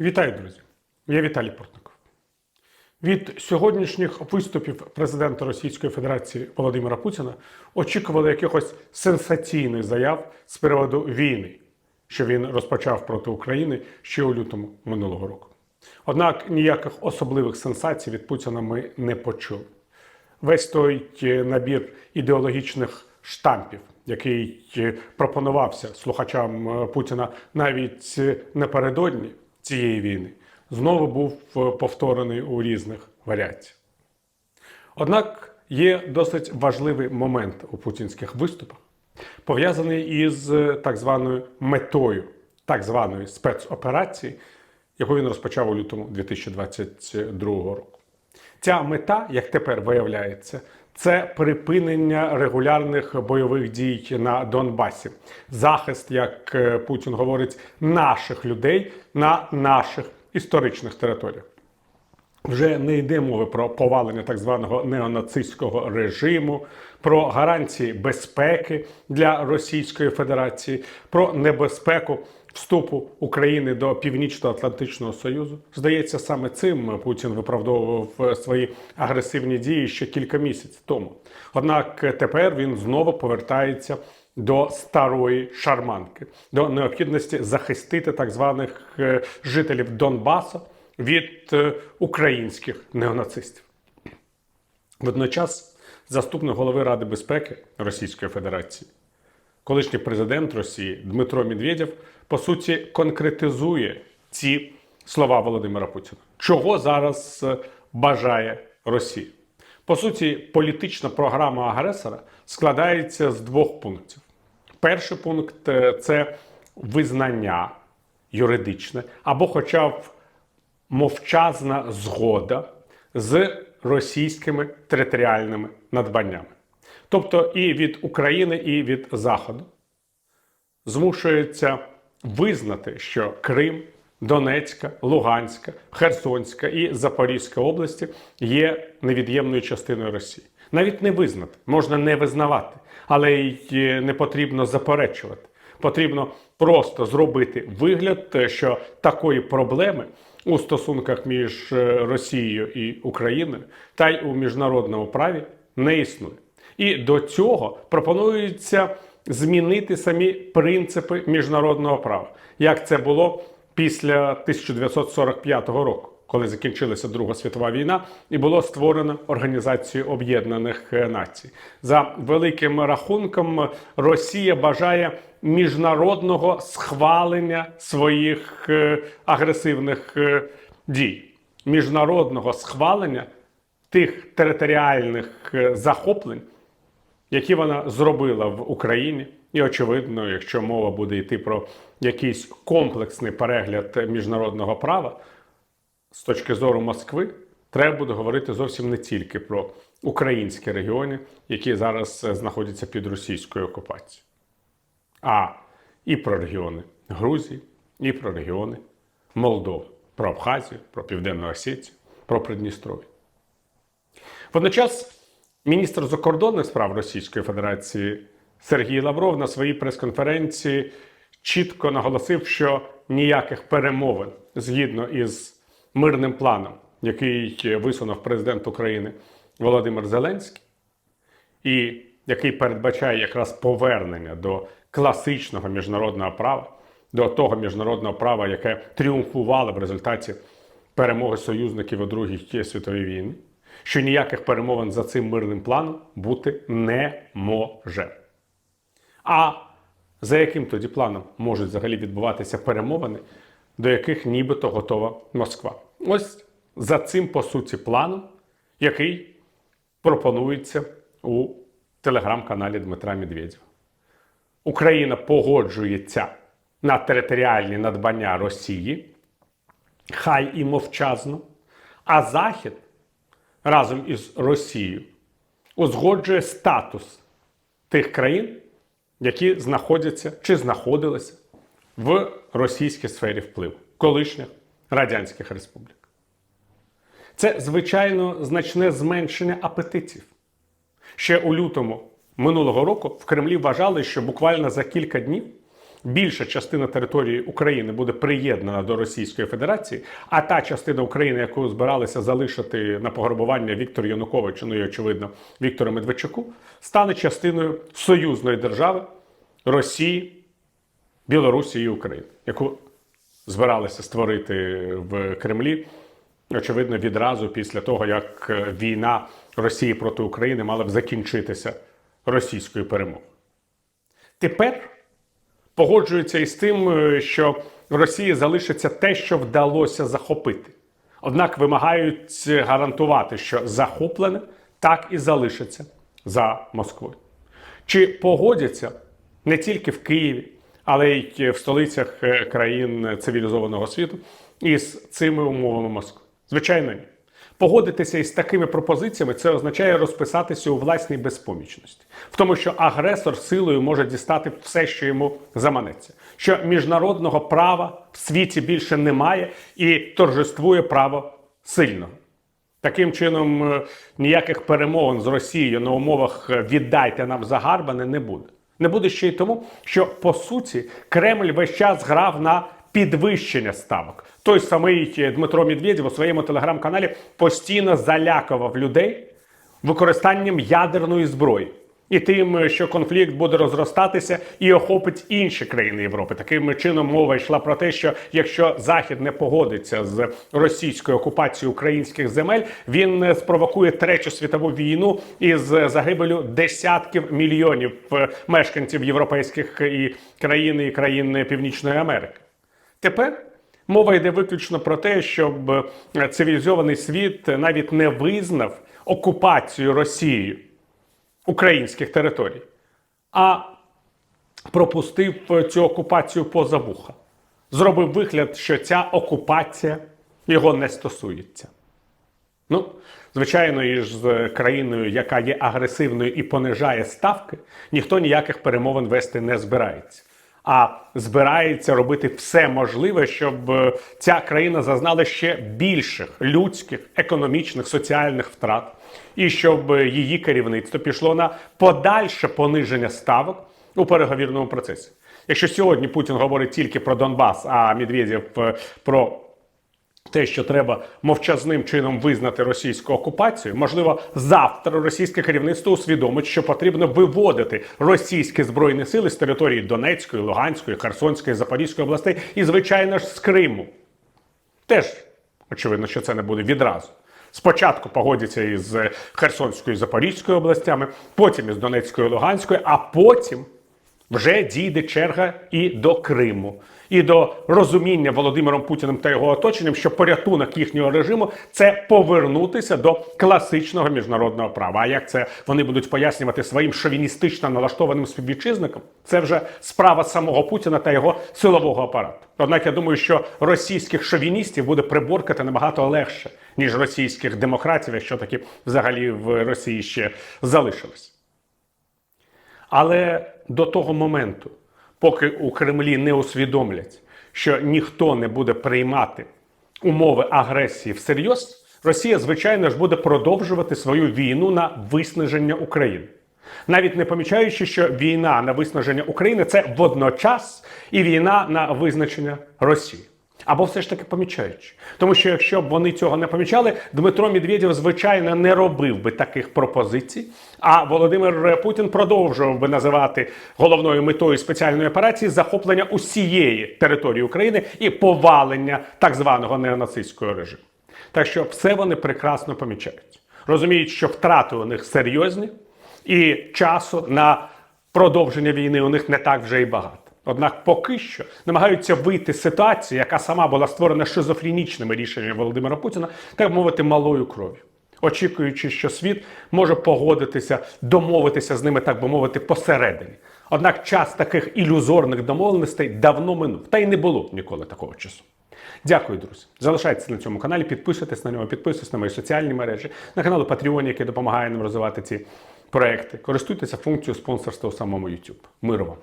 Вітаю, друзі! Я Віталій Портников. Від сьогоднішніх виступів президента Російської Федерації Володимира Путіна очікували якихось сенсаційних заяв з приводу війни, що він розпочав проти України ще у лютому минулого року. Однак ніяких особливих сенсацій від Путіна ми не почули. Весь той е, набір ідеологічних штампів, який е, пропонувався слухачам е, Путіна навіть напередодні цієї війни, знову був е, повторений у різних варіаціях. Однак є досить важливий момент у путінських виступах, пов'язаний із е, так званою метою так званої спецоперації, яку він розпочав у лютому 2022 року. Ця мета, як тепер виявляється, це припинення регулярних бойових дій на Донбасі, захист, як е, Путін говорить, наших людей на наших історичних територіях. Вже не йде мови про повалення так званого неонацистського режиму, про гарантії безпеки для Російської Федерації, про небезпеку вступу України до Північно-Атлантичного Союзу. Здається, саме цим Путін виправдовував свої агресивні дії ще кілька місяців тому. Однак тепер він знову повертається до старої шарманки, до необхідності захистити так званих е, жителів Донбасу від е, українських неонацистів. Водночас, заступник голови Ради безпеки Російської Федерації, колишній президент Росії Дмитро Медведєв, по суті, конкретизує ці слова Володимира Путіна. Чого зараз е, бажає Росія? По суті, політична програма агресора складається з двох пунктів. Перший пункт е, це визнання юридичне або, хоча б мовчазна згода з російськими територіальними надбаннями. Тобто і від України, і від Заходу змушується визнати, що Крим, Донецька, Луганська, Херсонська і Запорізька області є невід'ємною частиною Росії. Навіть не визнати, можна не визнавати, але й не потрібно заперечувати. Потрібно просто зробити вигляд, що такої проблеми у стосунках між е, Росією і Україною та й у міжнародному праві не існує. І до цього пропонується змінити самі принципи міжнародного права, як це було після 1945 року, коли закінчилася Друга світова війна, і було створено Організацію Об'єднаних Націй. За великим рахунком, Росія бажає міжнародного схвалення своїх е, агресивних е, дій, міжнародного схвалення тих територіальних е, захоплень, які вона зробила в Україні. І очевидно, якщо мова буде йти про якийсь комплексний перегляд міжнародного права з точки зору Москви, треба буде говорити зовсім не тільки про українські регіони, які зараз знаходяться під російською окупацією, а і про регіони Грузії, і про регіони Молдови, про Абхазію, про Південну Осетію, про Придністров'я. Водночас міністр закордонних справ Російської Федерації Сергій Лавров на своїй прес-конференції чітко наголосив, що ніяких перемовин згідно із мирним планом, який висунув президент України Володимир Зеленський, і який передбачає якраз повернення до класичного міжнародного права, до того міжнародного права, яке тріумфувало в результаті перемоги союзників у Другій світовій війні, що ніяких перемовин за цим мирним планом бути не може. А за яким тоді планом можуть взагалі відбуватися перемовини, до яких нібито готова Москва? Ось за цим, по суті, планом, який пропонується у телеграм-каналі Дмитра Медведєва. Україна погоджується на територіальні надбання Росії, хай і мовчазно, а Захід разом із Росією узгоджує статус тих країн, які знаходяться чи знаходилися в російській сфері впливу колишніх радянських республік. Це, звичайно, значне зменшення апетитів. Ще у лютому минулого року в Кремлі вважали, що буквально за кілька днів більша частина території України буде приєднана до Російської Федерації, а та частина України, яку збиралися залишити на пограбування Віктор Янукович, ну і очевидно Віктору Медведчуку, стане частиною союзної держави Росії, Білорусі і України, яку збиралися створити в Кремлі. Очевидно, відразу після того, як війна Росії проти України мала б закінчитися російською перемогою. Тепер погоджуються із тим, е, що в Росії залишиться те, що вдалося захопити. Однак вимагають гарантувати, що захоплене так і залишиться за Москвою. Чи погодяться не тільки в Києві, але й в столицях е, країн цивілізованого світу із цими умовами Москви? Звичайно, ні. Погодитися із такими пропозиціями це означає розписатися у власній безпомічності, в тому, що агресор силою може дістати все, що йому заманеться, що міжнародного права в світі більше немає і торжествує право сильного. Таким чином, е, ніяких перемовин з Росією на умовах е, віддайте нам загарбане не буде. Не буде ще й тому, що по суті Кремль весь час грав на підвищення ставок. Той самий е, Дмитро Медведєв у своєму телеграм-каналі постійно залякував людей використанням ядерної зброї. І тим, е, що конфлікт буде розростатися і охопить інші країни Європи. Таким чином мова йшла про те, що якщо Захід не погодиться з російською окупацією українських земель, він е, спровокує третю світову війну із загибелю десятків мільйонів мешканців європейських і країн і країн Північної Америки. Тепер мова йде виключно про те, щоб е, цивілізований світ навіть не визнав окупацію Росією українських територій, а пропустив цю окупацію поза вуха. Зробив вигляд, що ця окупація його не стосується. Ну, звичайно, і з країною, яка є агресивною і понижає ставки, ніхто ніяких перемовин вести не збирається. А збирається робити все можливе, щоб е, ця країна зазнала ще більших людських, економічних, соціальних втрат, і щоб е, її керівництво пішло на подальше пониження ставок у переговірному процесі. Якщо сьогодні Путін говорить тільки про Донбас, а Медведєв е, про те, що треба мовчазним чином визнати російську окупацію, можливо, завтра російське керівництво усвідомить, що потрібно виводити російські збройні сили з території Донецької, Луганської, Херсонської, Запорізької областей і, звичайно ж, з Криму. Теж очевидно, що це не буде відразу. Спочатку погодяться із Херсонською і Запорізькою областями, потім із Донецькою і Луганською, а потім вже дійде черга і до Криму, і до розуміння Володимиром Путіним та його оточенням, що порятунок їхнього режиму це повернутися до класичного міжнародного права. А як це вони будуть пояснювати своїм шовіністично налаштованим співвітчизникам? Це вже справа самого Путіна та його силового апарату. Однак я думаю, що російських шовіністів буде приборкати набагато легше, ніж російських демократів, якщо таки взагалі в Росії ще залишилось. Але до того моменту, поки у Кремлі не усвідомлять, що ніхто не буде приймати умови агресії всерйоз, Росія, звичайно ж, буде продовжувати свою війну на виснаження України. Навіть не помічаючи, що війна на виснаження України це водночас і війна на визначення Росії. Або все ж таки помічаючи. Тому що якщо б вони цього не помічали, Дмитро Медведєв, звичайно, не робив би таких пропозицій. А Володимир Путін продовжував би називати головною метою спеціальної операції захоплення усієї території України і повалення так званого неонацистського режиму. Так що все вони прекрасно помічають. Розуміють, що втрати у них серйозні, і часу на продовження війни у них не так вже і багато. Однак поки що намагаються вийти з ситуації, яка сама була створена шизофренічними рішеннями Володимира Путіна, так мовити, малою кров'ю, очікуючи, що світ може погодитися, домовитися з ними, так би мовити, посередині. Однак час таких ілюзорних домовленостей давно минув, та й не було ніколи такого часу. Дякую, друзі. Залишайтеся на цьому каналі, підписуйтесь на нього, підписуйтесь на мої соціальні мережі, на канал Patreon, який допомагає нам розвивати ці проекти. Користуйтеся функцією спонсорства у самому YouTube. Миру вам!